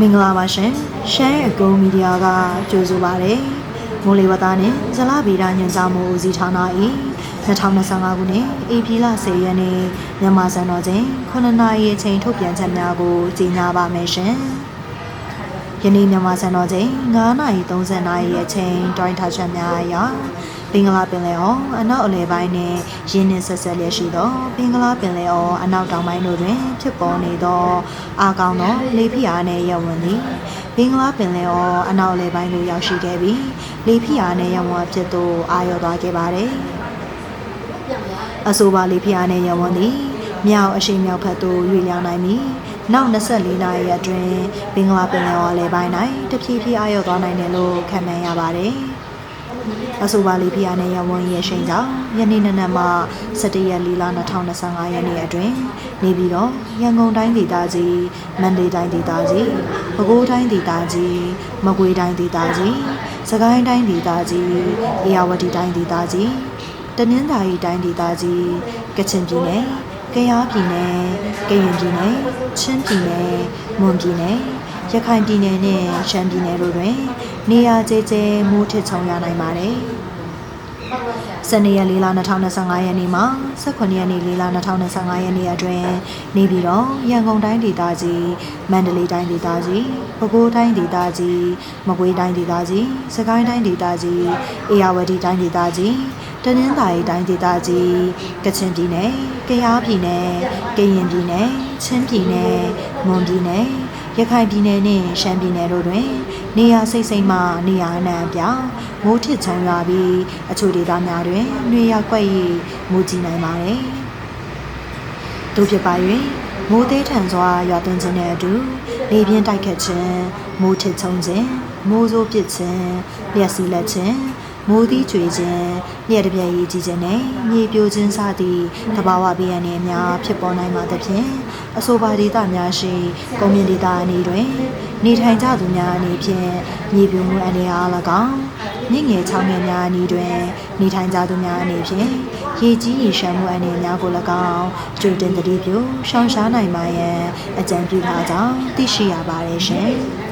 မင်္ဂလာပါရှင်ရှမ်းအကုံမီဒီယာကကြိုဆိုပါရယ်မိုးလေဝသနဲ့ဇလဗေဒညွှန်ကြားမှုဦးစီးဌာန၏2025ခုနှစ်ဧပြီလ10ရက်နေ့မြန်မာစံတော်ချိန်9နာရီအချိန်ထုတ်ပြန်ချက်များကိုကြီးညာပါမယ်ရှင်ယနေ့မြန်မာစံတော်ချိန်9နာရီ30နာရီအချိန်တိုင်းထားချက်များအရ ပင်္ဂလာပင်လယ်အော်အနောက်အလယ်ပိုင်းနှင့်ရင်းနှင်းဆက်ဆက်လျက်ရှိသောပင်္ဂလာပင်လယ်အော်အနောက်တောင်ပိုင်းတို့တွင် ဖြစ်ပေါ်နေသောအာကောင်းသောလေဖိအားနှင့်ရဝင်သည်ပင်္ဂလာပင်လယ်အော်အနောက်အလယ်ပိုင်းသို့ရောက်ရှိခဲ့ပြီးလေဖိအားနှင့်ရဝင်အဖြစ်သို့အာရုံသွားခဲ့ပါသည်အဆိုပါလေဖိအားနှင့်ရဝင်သည်မြောက်အရှိမြောက်ဘက်သို့ရွေ့လျားနိုင်ပြီးနောက်24နာရီအတွင်းဘင်္ဂလားပင်လယ်အော်လေပိုင်း၌တဖြည်းဖြည်းအာရုံသွားနိုင်တယ်လို့ခန့်မှန်းရပါတယ်။ အဆိုပါလေးဖျားနဲ့ရဝန်းရဲ့ရှိန်ကြောင့်ယနေ့နနက်မှ17ရက်4လ2025ရက်နေ့အတွင်းနေပြီးတော့ရန်ကုန်တိုင်းဒေသကြီးမန္တလေးတိုင်းဒေသကြီးပဲခူးတိုင်းဒေသကြီးမကွေးတိုင်းဒေသကြီးစကိုင်းတိုင်းဒေသကြီးအေရဝတီတိုင်းဒေသကြီးတနင်္သာရီတိုင်းဒေသကြီးကချင်ပြည်နယ် ကယားပြည်နယ်ကရင်ပြည်နယ်ချင်းပြည်နယ်မွန်ပြည်နယ်ရခိုင်ပြည်နယ်နဲ့ရှမ်းပြည်နယ်တို့တွင် နေရာကျဲကျဲမိုးထစ်ချုံရနိုင်ပါတယ်။စနေရက်၄လ2025ရက်နေ့မှာ18ရက်နေ့၄လ2025ရက်နေ့အတွင်းနေပြည်တော်ရန်ကုန်တိုင်းဒေသကြီးမန္တလေးတိုင်းဒေသကြီးပဲခူးတိုင်းဒေသကြီးမကွေးတိုင်းဒေသကြီးစကိုင်းတိုင်းဒေသကြီးအေရဝတီတိုင်းဒေသကြီး တနင်္သာရီတိုင်းဒေသကြီးကချင်ပြည်နယ်ကယားပြည်နယ်ကရင်ပြည်နယ်ချင်းပြည်နယ်မွန်ပြည်နယ်ရခိုင်ပြည်နယ်နဲ့ရှမ်းပြည်နယ်တို့တွင် နေရာစိတ်စိမ်မှနေရာအနှံ့အပြားမိုးထစ်ချုံရွာပြီးအချို့ဒေသများတွင်နှွေရောက်ကွက်၍မိုးကြီးနိုင်ပါတယ်။တို့ဖြစ်ပါ၍မိုးသေးထန်စွာရွာသွန်းခြင်းနဲ့အတူလေပြင်းတိုက်ခတ်ခြင်းမိုးထစ်ချုံခြင်းမိုးစိုးပစ်ခြင်းလျှက်စီးလက်ခြင်း မိုးသီးကျွေခြင်းလျှက်တပြက်ရည်ကြီးခြင်းနဲ့မြေပြိုခြင်းစသည့်သဘာဝဘေးအန္တရာယ်များဖြစ်ပေါ်နိုင်ပါသဖြင့်အဆိုပါဒေသများရှိကုန်းမြင့်ဒေသအနေတွင် နေထိုင်ကြသူများအနေဖြင့်မြေပြိုမှုအနေအား၎င်းမြင့်ငယ်ချောင်းငယ်များအနေတွင်နေထိုင်ကြသူများအနေဖြင့်ရေကြီးရေရှမ်းမှုအနေများကို၎င်းကြိုတင်သတိပြုရှောင်ရှားနိုင်ပါရန်အကြံပြုထားကြောင်းသိရှိရပါတယ်ရှင်။